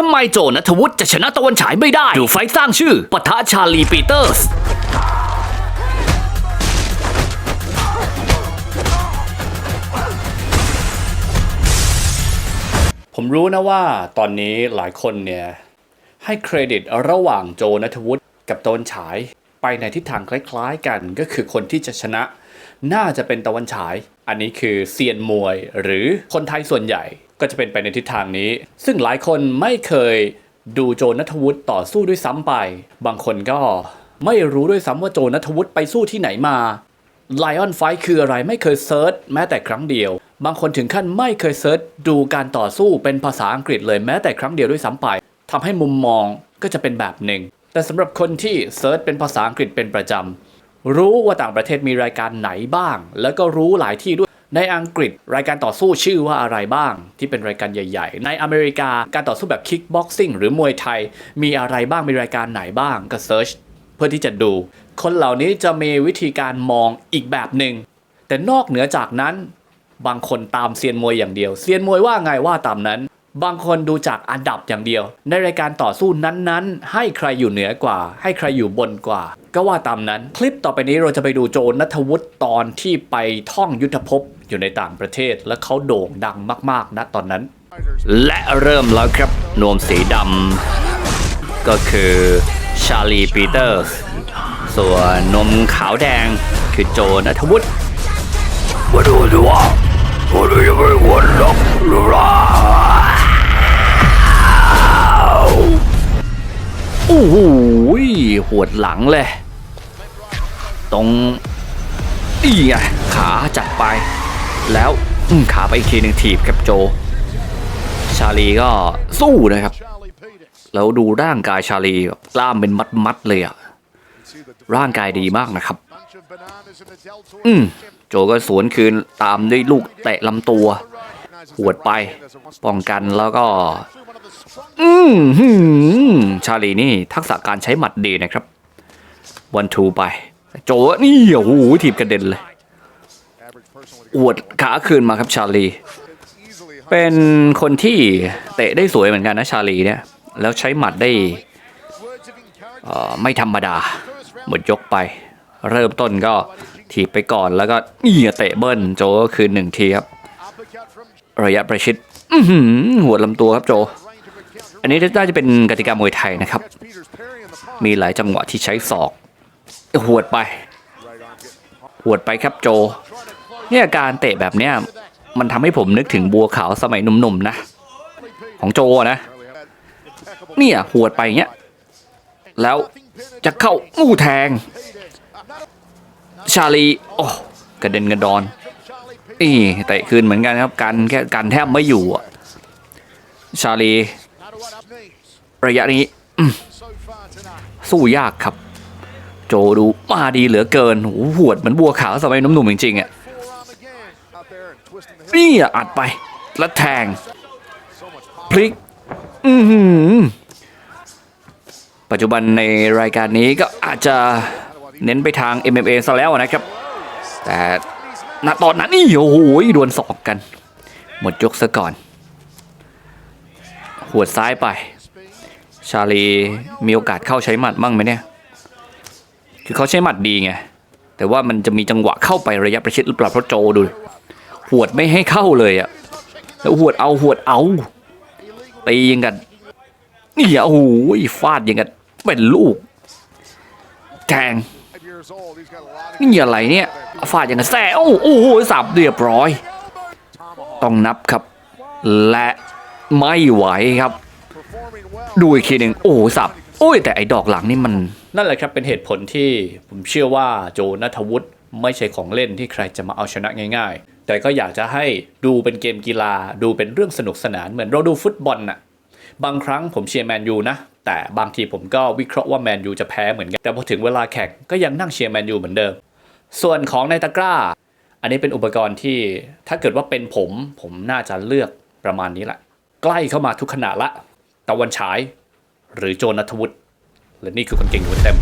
ทำไมโจนัทวุฒิจะชนะตะวันฉายไม่ได้ ดูไฟสร้างชื่อปะทะชาลีปีเตอร์สผมรู้นะว่าตอนนี้หลายคนเนี่ยให้เครดิตระหว่างโจนัทวุฒิกับตะวันฉาย ไปในทิศทางคล้ายๆกันก็คือคนที่จะชนะ น่าจะเป็นตะวันฉาย อันนี้คือเซียนมวยหรือคนไทยส่วนใหญ่ก็จะเป็นไปในทิศทางนี้ ซึ่งหลายคนไม่เคยดูโจนัทวุฒิต่อสู้ด้วยซ้ำไป บางคนก็ไม่รู้ด้วยซ้ำว่าโจนัทวุฒิไปสู้ที่ไหนมา Lion Fight คืออะไรไม่เคยเซิร์ชแม้แต่ครั้งเดียว บางคนถึงขั้นไม่เคยเซิร์ชดูการต่อสู้เป็นภาษาอังกฤษเลยแม้แต่ครั้งเดียวด้วยซ้ำไปทำให้มุมมองก็จะเป็นแบบหนึ่ง แต่สำหรับคนที่เซิร์ชเป็นภาษาอังกฤษเป็นประจำ รู้ว่าต่างประเทศมีรายการไหนบ้าง แล้วก็รู้หลายที่ด้วย ในอังกฤษรายการต่อสู้ชื่อว่าอะไรบ้าง ที่เป็นรายการใหญ่ ๆ ในอเมริกาการต่อสู้แบบคิกบ็อกซิ่งหรือมวยไทย มีอะไรบ้างมีรายการไหนบ้างก็เซิร์ชเพื่อที่จะดู คนเหล่านี้จะมีวิธีการมองอีกแบบหนึ่งแต่นอกเหนือจากนั้น บางคนตามเซียนมวยอย่างเดียวเซียนมวยว่าไงว่าตามนั้น บางคนดูจากอันดับอย่างเดียว ในรายการต่อสู้นั้นๆ ให้ใครอยู่เหนือกว่า ให้ใครอยู่บนกว่า ก็ว่าตามนั้น คลิปต่อไปนี้เราจะไปดูโจนัทวุฒิตอนที่ไปท่องยุทธภพอยู่ในต่างประเทศ และเขาโด่งดังมากๆนะตอนนั้น และเริ่มแล้วครับนวมสีดำก็คือชาลีปีเตอร์สส่วนนมขาวแดงคือโจนัทวุฒิมาดูดูว่ามาดูจะไม่ควรหรอกหรือเปล่าโอ้โหหวดหลังเลย ตรงนี่ไงขาจัดไป แล้วขาไปอีกทีหนึ่งถีบครับโจ ชาลีก็สู้นะครับ แล้วดูร่างกายชาลีกล้ามเป็นมัดๆเลยอะร่างกายดีมากนะครับ อืมโจก็สวนคืนตามด้วยลูกเตะลำตัว หวดไป ป้องกันแล้วก็ อืมหืมชาลีนี่ทักษะการใช้หมัดดีนะครับ วันทูไป โจนี่โอ้โหทีบกระเด็นเลย อวดขาคืนมาครับชาลี เป็นคนที่เตะได้สวยเหมือนกันนะชาลีเนี่ย แล้วใช้หมัดได้เอ่อไม่ธรรมดา หมดยกไป เริ่มต้นก็ถีบไปก่อนแล้วก็เอียเตะเบิ้ลโจก็คือหนึ่งทีครับ ระยะประชิดอื้อหือหัวลำตัวครับโจ อันนี้น่าจะเป็นกติกามวยไทยนะครับ มีหลายจังหวะที่ใช้ศอก หวดไป หวดไปครับโจ เนี่ยการเตะแบบเนี้ยมันทำให้ผมนึกถึงบัวขาวสมัยหนุ่มๆนะ ของโจนะ เนี่ยหวดไปเงี้ย แล้วจะเข้างูแทง ชาลี โอ้กระเด็นกระดอน นี่เตะคืนเหมือนกันครับกันแค่กันแทบไม่อยู่อะชาลี ระยะนี้สู้ยากครับ โจดูมาดีเหลือเกินโหหวดเหมือนบัวขาวสมัยหนุ่มจริงๆอะนี่อะอัดไป แล้วแทง พลิก อือหือปัจจุบันในรายการนี้ก็อาจจะเน้นไปทาง MMA ซะแล้วนะครับ แต่ณตอนนั้นนี่โอ้โหดวลศอกกัน หมดยกซะก่อน หัวดซ้ายไป ชาลีมีโอกาสเข้าใช้หมัดมั่งไหมเนี่ย คือเขาใช้หมัดดีไง แต่ว่ามันจะมีจังหวะเข้าไประยะประชิดหรือเปล่าเพราะโจดูหวดไม่ให้เข้าเลยอะแล้วหวดเอาหวดเอาตียังกันนี่อะโอ้โหฟาดยังกันเป็นลูกแทงนี่อะไรเนี่ยฟาดยังกันแซ่โอ้โอ้โหสับเรียบร้อย ต้องนับครับ และไม่ไหวครับ ดูอีกทีหนึ่งโอ้สับโอ้ยแต่ไอ้ดอกหลังนี่มัน นั่นแหละครับเป็นเหตุผลที่ผมเชื่อว่าโจนัทวุฒิไม่ใช่ของเล่นที่ใครจะมาเอาชนะง่าย ๆ แต่ก็อยากจะให้ดูเป็นเกมกีฬา ดูเป็นเรื่องสนุกสนานเหมือนเราดูฟุตบอลน่ะบางครั้งผมเชียร์แมนยูนะ แต่บางทีผมก็วิเคราะห์ว่าแมนยูจะแพ้เหมือนกัน แต่พอถึงเวลาแข่งก็ยังนั่งเชียร์แมนยูเหมือนเดิม ส่วนของในตะกร้า อันนี้เป็นอุปกรณ์ที่ถ้าเกิดว่าเป็นผม ผมน่าจะเลือกประมาณนี้แหละ ใกล้เข้ามาทุกขณะละ ตะวันฉาย หรือโจนัทวุฒิ และนี่คือคนเก่งหัวเต็ม